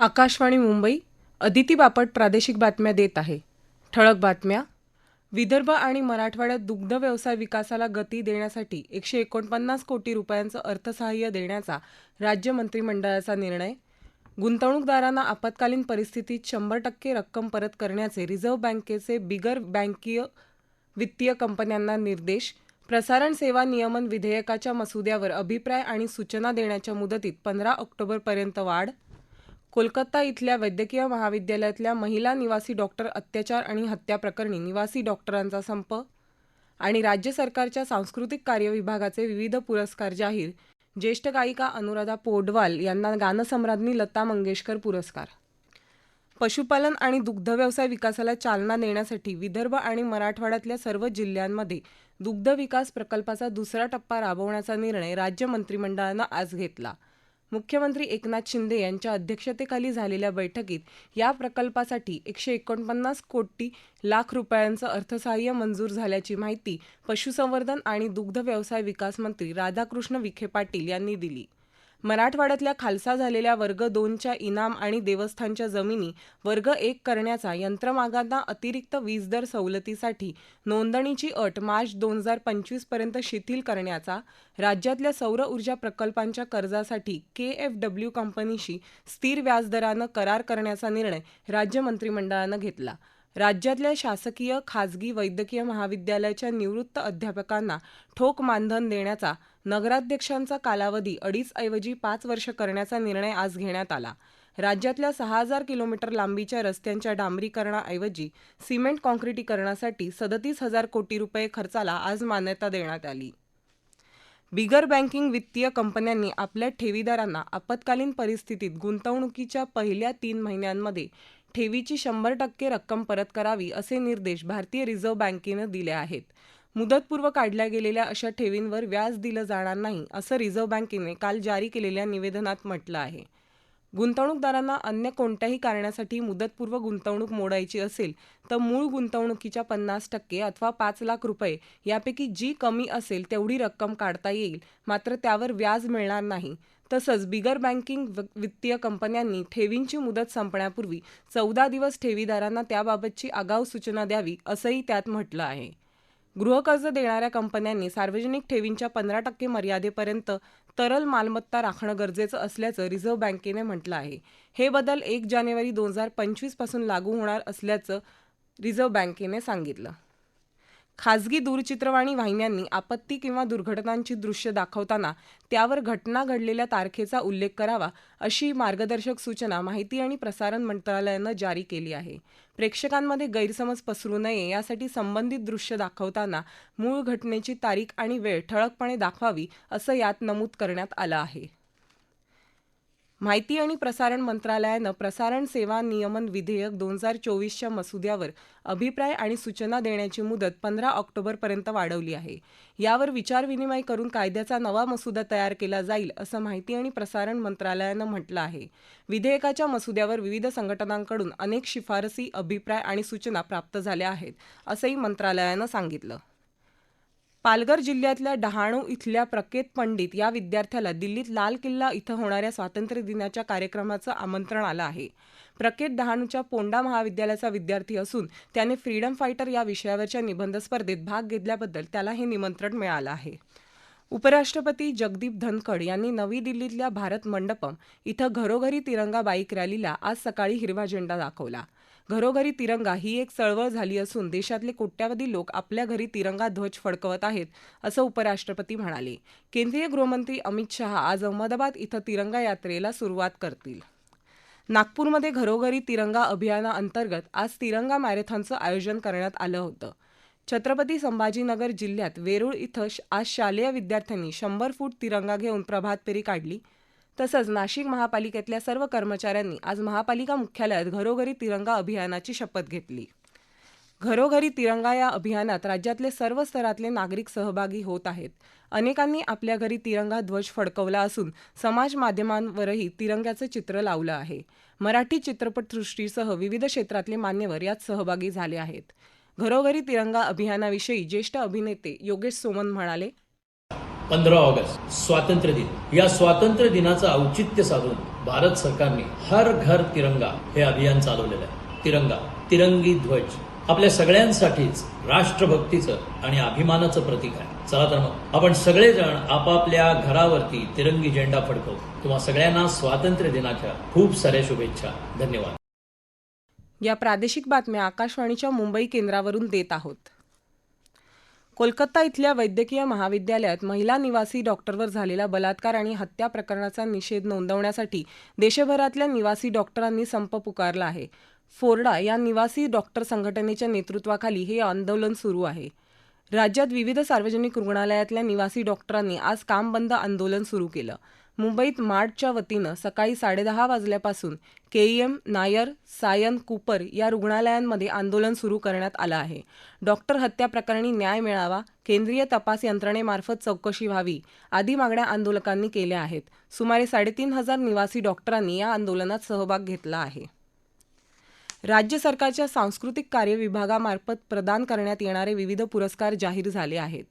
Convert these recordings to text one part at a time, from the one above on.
आकाशवाणी मुंबई अदिती बापट प्रादेशिक बातम्या देत आहे. ठळक बातम्या. विदर्भ आणि मराठवाड्यात दुग्ध व्यवसाय विकासाला गती देण्यासाठी एकशे एकोणपन्नास कोटी रुपयांचं अर्थसहाय्य देण्याचा राज्य मंत्रिमंडळाचा निर्णय. गुंतवणूकदारांना आपत्कालीन परिस्थितीत शंभर टक्के रक्कम परत करण्याचे रिझर्व्ह बँकेचे बिगर बँकीय वित्तीय कंपन्यांना निर्देश. प्रसारण सेवा नियमन विधेयकाच्या मसुद्यावर अभिप्राय आणि सूचना देण्याच्या मुदतीत पंधरा ऑक्टोबरपर्यंत वाढ. कोलकाता इथल्या वैद्यकीय महाविद्यालयातल्या महिला निवासी डॉक्टर अत्याचार आणि हत्या प्रकरणी निवासी डॉक्टरांचा संप आणि राज्य सरकारच्या सांस्कृतिक कार्य विभागाचे विविध पुरस्कार जाहीर. ज्येष्ठ गायिका अनुराधा पोडवाल यांना गानसम्राज्ञी लता मंगेशकर पुरस्कार. पशुपालन आणि दुग्धव्यवसाय विकासाला चालना देण्यासाठी विदर्भ आणि मराठवाड्यातल्या सर्व जिल्ह्यांमध्ये दुग्ध विकास प्रकल्पाचा दुसरा टप्पा राबवण्याचा निर्णय राज्य मंत्रिमंडळानं आज घेतला. मुख्यमंत्री एकनाथ शिंदे यांच्या अध्यक्षतेखाली झालेल्या बैठकीत या प्रकल्पासाठी एकशे एकोणपन्नास कोटी लाख रुपयांचं अर्थसहाय्य मंजूर झाल्याची माहिती पशुसंवर्धन आणि दुग्ध व्यवसाय विकास मंत्री राधाकृष्ण विखे पाटील यांनी दिली. मराठवाड्यातल्या खालसा झालेल्या वर्ग दोनच्या इनाम आणि देवस्थानच्या जमिनी वर्ग एक करण्याचा यंत्रमागांना अतिरिक्त वीज दर सवलतीसाठी नोंदणीची अट मार्च दोन हजार पंचवीसपर्यंत शिथिल करण्याचा राज्यातल्या सौर ऊर्जा प्रकल्पांच्या कर्जासाठी के एफ डब्ल्यू कंपनीशी स्थिर व्याजदरानं करार करण्याचा निर्णय राज्य मंत्रिमंडळानं घेतला. राज्यातल्या शासकीय खाजगी वैद्यकीय महाविद्यालयाच्या निवृत्त अध्यापकांना ठोक मानधन देण्याचा नगराध्यक्षांचा कालावधी अडीच ऐवजी पाच वर्ष करण्याचा निर्णय आज घेण्यात आला. राज्यातल्या सहा हजार किलोमीटर लांबीच्या रस्त्यांच्या डांबरीकरणाऐवजी सिमेंट काँक्रिटीकरणासाठी सदतीस हजार कोटी रुपये खर्चाला आज मान्यता देण्यात आली. बिगर बँकिंग वित्तीय कंपन्यांनी आपल्या ठेवीदारांना आपत्कालीन परिस्थितीत गुंतवणुकीच्या पहिल्या तीन महिन्यांमध्ये ठेवीची शंभर टक्के रक्कम परत करावी असे निर्देश भारतीय रिझर्व्ह बँकेनं दिले आहेत. मुदतपूर्व काढल्या गेलेल्या अशा ठेवींवर व्याज दिलं जाणार नाही असं रिझर्व्ह बँकेने काल जारी केलेल्या निवेदनात म्हटलं आहे. गुंतवणूकदारांना अन्य कोणत्याही कारणासाठी मुदतपूर्व गुंतवणूक मोडायची असेल तर मूळ गुंतवणुकीच्या पन्नास टक्के अथवा पाच लाख रुपये यापैकी जी कमी असेल तेवढी रक्कम काढता येईल मात्र त्यावर व्याज मिळणार नाही. तसंच बिगर बँकिंग वित्तीय कंपन्यांनी ठेवींची मुदत संपण्यापूर्वी चौदा दिवस ठेवीदारांना त्याबाबतची आगाऊ सूचना द्यावी असंही त्यात म्हटलं आहे. गृहकर्ज देणाऱ्या कंपन्यांनी सार्वजनिक ठेवींच्या पंधरा टक्के मर्यादेपर्यंत तरल मालमत्ता राखणं गरजेचं असल्याचं रिझर्व्ह बँकेने म्हटलं आहे. हे बदल एक जानेवारी दोन हजार पंचवीसपासून लागू होणार असल्याचं रिझर्व्ह बँकेने सांगितलं. खाजगी दूरचित्रवाणी वाहिन्यांनी आपत्ती किंवा दुर्घटनांची दृश्य दाखवताना त्यावर घटना घडलेल्या तारखेचा उल्लेख करावा अशी मार्गदर्शक सूचना माहिती आणि प्रसारण मंत्रालयानं जारी केली आहे. प्रेक्षकांमध्ये गैरसमज पसरू नये यासाठी संबंधित दृश्य दाखवताना मूळ घटनेची तारीख आणि वेळ ठळकपणे दाखवावी असं यात नमूद करण्यात आलं आहे. माहिती आणि प्रसारण मंत्रालयानं प्रसारण सेवा नियमन विधेयक दोन हजार चोवीसच्या मसुद्यावर अभिप्राय आणि सूचना देण्याची मुदत पंधरा ऑक्टोबरपर्यंत वाढवली आहे. यावर विचारविनिमय करून कायद्याचा नवा मसुदा तयार केला जाईल असं माहिती आणि प्रसारण मंत्रालयानं म्हटलं आहे. विधेयकाच्या मसुद्यावर विविध संघटनांकडून अनेक शिफारसी अभिप्राय आणि सूचना प्राप्त झाल्या आहेत असंही मंत्रालयानं सांगितलं. पालघर जिल्ह्यातल्या डहाणू इथल्या प्रकेत पंडित या विद्यार्थ्याला दिल्लीत लाल किल्ला इथं होणाऱ्या स्वातंत्र्य दिनाच्या कार्यक्रमाचं आमंत्रण आलं आहे. प्रकेत डहाणूच्या पोंडा महाविद्यालयाचा विद्यार्थी असून त्याने फ्रीडम फायटर या विषयावरच्या निबंध स्पर्धेत भाग घेतल्याबद्दल त्याला हे निमंत्रण मिळालं आहे. उपराष्ट्रपती जगदीप धनखड यांनी नवी दिल्लीतल्या भारत मंडपम इथं घरोघरी तिरंगा बाईक रॅलीला आज सकाळी हिरवा झेंडा दाखवला. घरोघरी तिरंगा ही एक चळवळ झाली असून देशातले कोट्यावधी लोक आपल्या घरी तिरंगा ध्वज फडकवत आहेत असं उपराष्ट्रपती म्हणाले. केंद्रीय गृहमंत्री अमित शहा आज अहमदाबाद इथं तिरंगा यात्रेला सुरुवात करतील. नागपूरमध्ये घरोघरी तिरंगा अभियानाअंतर्गत आज तिरंगा मॅरेथॉनचं आयोजन करण्यात आलं होतं. छत्रपती संभाजीनगर जिल्ह्यात वेरूळ इथं आज शालेय विद्यार्थ्यांनी शंभर फूट तिरंगा घेऊन प्रभात फेरी काढली. तसंच नाशिक महापालिकेतल्या सर्व कर्मचाऱ्यांनी आज महापालिका मुख्यालयात घरोघरी तिरंगा अभियानाची शपथ घेतली. घरोघरी तिरंगा या अभियानात राज्यातले सर्व स्तरातले नागरिक सहभागी होत आहेत. अनेकांनी आपल्या घरी तिरंगा ध्वज फडकवला असून समाज माध्यमांवरही तिरंग्याचं चित्र लावलं आहे. मराठी चित्रपटसृष्टीसह विविध क्षेत्रातले मान्यवर यात सहभागी झाले आहेत. घरोघरी तिरंगा अभियानाविषयी ज्येष्ठ अभिनेते योगेश सोमन म्हणाले पंधरा ऑगस्ट स्वातंत्र्य दिन. या स्वातंत्र्य दिनाचं औचित्य साधून भारत सरकारने हर घर तिरंगा हे अभियान चालवलेलं आहे. तिरंगा तिरंगी ध्वज आपल्या सगळ्यांसाठीच राष्ट्रभक्तीचं आणि अभिमानाचं प्रतीक आहे. चला तर मग आपण सगळेजण आपापल्या घरावरती तिरंगी झेंडा फडकवू. तुम्हा सगळ्यांना स्वातंत्र्य दिनाच्या खूप साऱ्या शुभेच्छा. धन्यवाद. या प्रादेशिक बातम्या आकाशवाणीच्या मुंबई केंद्रावरून देत आहोत. कोलकाता इथल्या वैद्यकीय महाविद्यालयात महिला निवासी डॉक्टरवर झालेला बलात्कार आणि हत्या प्रकरणाचा निषेध नोंदवण्यासाठी देशभरातल्या निवासी डॉक्टरांनी संप पुकारला आहे. फोर्डा या निवासी डॉक्टर संघटनेच्या नेतृत्वाखाली हे आंदोलन सुरू आहे. राज्यात विविध सार्वजनिक रुग्णालयातल्या निवासी डॉक्टरांनी आज काम बंद आंदोलन सुरू केलं. मुंबईत मार्टच्या वतीनं सकाळी साडेदहा वाजल्यापासून केईएम नायर सायन कूपर या रुग्णालयांमध्ये आंदोलन सुरू करण्यात आलं आहे. डॉक्टर हत्या प्रकरणी न्याय मिळावा केंद्रीय तपास यंत्रणेमार्फत चौकशी व्हावी आदी मागण्या आंदोलकांनी केल्या आहेत. सुमारे साडेतीन हजार निवासी डॉक्टरांनी या आंदोलनात सहभाग घेतला आहे. राज्य सरकारच्या सांस्कृतिक कार्य विभागामार्फत प्रदान करण्यात येणारे विविध पुरस्कार जाहीर झाले आहेत.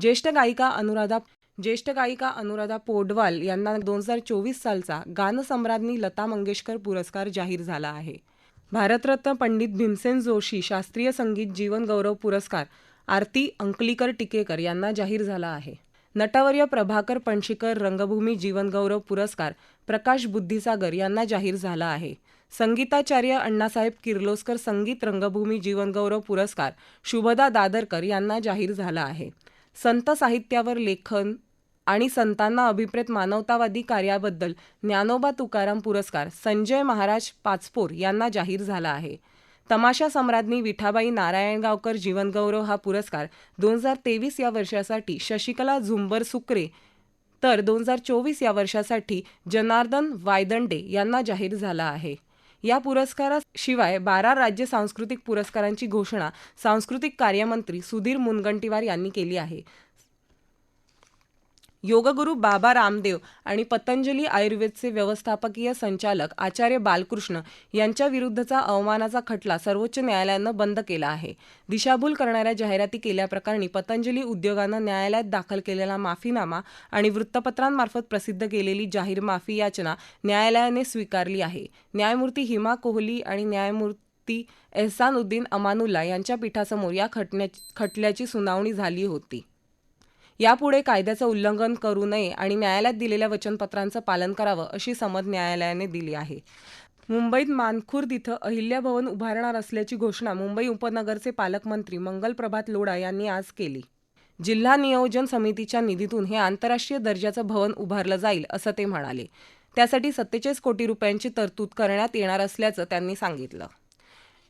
ज्येष्ठ गायिका अनुराधा ज्येष्ठ गायिका अनुराधा पोडवाल यांना दोन हजार चोवीस सालचा गानसम्राज्ञी लता मंगेशकर पुरस्कार जाहीर झाला आहे. भारतरत्न पंडित भीमसेन जोशी शास्त्रीय संगीत जीवन गौरव पुरस्कार आरती अंकलीकर टिकेकर यांना जाहीर झाला आहे. नटवर्य प्रभाकर पणशीकर रंगभूमी जीवनगौरव पुरस्कार प्रकाश बुद्धिसागर यांना जाहीर झाला आहे. संगीताचार्य अण्णासाहेब किर्लोस्कर संगीत रंगभूमी जीवनगौरव पुरस्कार शुभदा दादरकर यांना जाहीर झाला आहे. संत साहित्यावर लेखन आणि संतांना अभिप्रेत मानवतावादी कार्याबद्दल ज्ञानोबा तुकाराम पुरस्कार संजय महाराज पाचपोर यांना जाहीर झाला आहे. तमाशा सम्राज्ञी विठाबाई नारायणगावकर जीवनगौरव हा पुरस्कार दोन हजार तेवीस या वर्षासाठी शशिकला झुंबर सुक्रे तर दोन हजार चोवीस या वर्षासाठी जनार्दन वायदंडे यांना जाहीर झाला आहे. या पुरस्काराशिवाय बारा राज्य सांस्कृतिक पुरस्कारांची घोषणा सांस्कृतिक कार्यमंत्री सुधीर मुनगंटीवार यांनी केली आहे. योगगुरू बाबा रामदेव आणि पतंजली आयुर्वेदचे व्यवस्थापकीय संचालक आचार्य बालकृष्ण यांच्या विरुद्धचा अवमानाचा खटला सर्वोच्च न्यायालयानं बंद केला आहे. दिशाभूल करणाऱ्या जाहिराती केल्याप्रकरणी पतंजली उद्योगानं न्यायालयात दाखल केलेला माफीनामा आणि वृत्तपत्रांमार्फत प्रसिद्ध केलेली जाहीर माफी याचना न्यायालयाने स्वीकारली आहे. न्यायमूर्ती हिमा कोहली आणि न्यायमूर्ती एहसानुद्दीन अमानुल्ला यांच्या पीठासमोर या खटण्या खटल्याची सुनावणी झाली होती. यापुढे कायद्याचं उल्लंघन करू नये आणि न्यायालयात दिलेल्या वचनपत्रांचं पालन करावं अशी समज न्यायालयाने दिली आहे. मुंबईत मानखुर्द इथं अहिल्या भवन उभारणार असल्याची घोषणा मुंबई उपनगरचे पालकमंत्री मंगल प्रभात लोढा यांनी आज केली. जिल्हा नियोजन समितीच्या निधीतून हे आंतरराष्ट्रीय दर्जाचं भवन उभारलं जाईल असं ते म्हणाले. त्यासाठी सत्तेचाळीस कोटी रुपयांची तरतूद करण्यात येणार असल्याचं त्यांनी सांगितलं.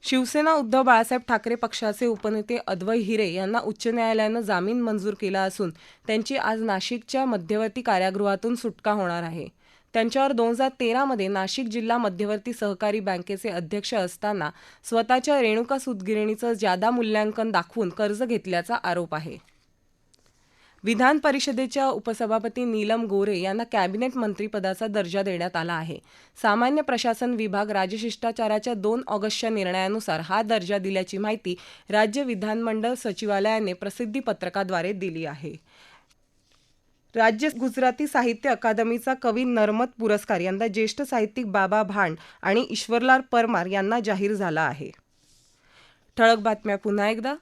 शिवसेना उद्धव बाळासाहेब ठाकरे पक्षाचे उपनेते अद्वय हिरे यांना उच्च न्यायालयानं जामीन मंजूर केला असून त्यांची आज नाशिकच्या मध्यवर्ती कारागृहातून सुटका होणार आहे. त्यांच्यावर दोन हजार तेरामध्ये नाशिक जिल्हा मध्यवर्ती सहकारी बँकेचे अध्यक्ष असताना स्वतःच्या रेणुका सुदगिरणीचं जादा मूल्यांकन दाखवून कर्ज घेतल्याचा आरोप आहे. विधान परिषदेच्या उपसभापती नीलम गोरे यांना कॅबिनेट मंत्रीपदाचा दर्जा देण्यात आला आहे. सामान्य प्रशासन विभाग राजशिष्टाचाराच्या दोन ऑगस्टच्या निर्णयानुसार हा दर्जा दिल्याची माहिती राज्य विधानमंडळ सचिवालयाने प्रसिद्धी पत्रकाद्वारे दिली आहे. राज्य गुजराती साहित्य अकादमीचा कवी नर्मद पुरस्कार यंदा ज्येष्ठ साहित्यिक बाबा भांड आणि ईश्वरलाल परमार यांना जाहीर झाला आहे. ठळक बातम्या पुन्हा एकदा.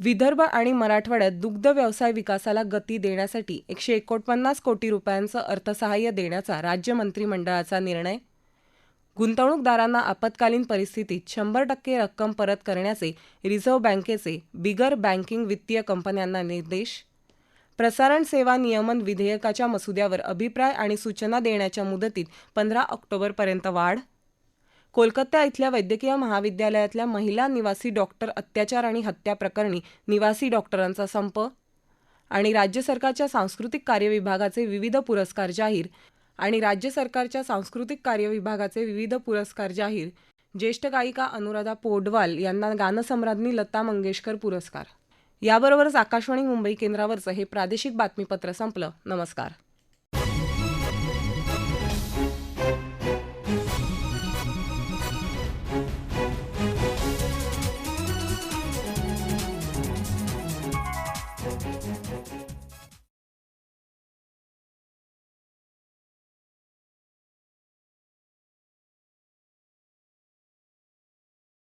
विदर्भ आणि मराठवाड्यात दुग्ध व्यवसाय विकासाला गती देण्यासाठी एकशे एकोणपन्नास कोटी रुपयांचं अर्थसहाय्य देण्याचा राज्य मंत्रिमंडळाचा निर्णय? गुंतवणूकदारांना आपत्कालीन परिस्थितीत शंभर टक्के रक्कम परत करण्याचे रिझर्व्ह बँकेचे बिगर बँकिंग वित्तीय कंपन्यांना निर्देश? प्रसारण सेवा नियमन विधेयकाच्या मसुद्यावर अभिप्राय आणि सूचना देण्याच्या मुदतीत पंधरा ऑक्टोबरपर्यंत वाढ? कोलकाता इथल्या वैद्यकीय महाविद्यालयातल्या महिला निवासी डॉक्टर अत्याचार आणि हत्या प्रकरणी निवासी डॉक्टरांचा संप आणि राज्य सरकारच्या सांस्कृतिक कार्य विभागाचे विविध पुरस्कार जाहीर आणि राज्य सरकारच्या सांस्कृतिक कार्य विभागाचे विविध पुरस्कार जाहीर. ज्येष्ठ गायिका अनुराधा पोडवाल यांना गानसम्राज्ञी लता मंगेशकर पुरस्कार. याबरोबरच आकाशवाणी मुंबई केंद्रावरचं हे प्रादेशिक बातमीपत्र संपलं. नमस्कार.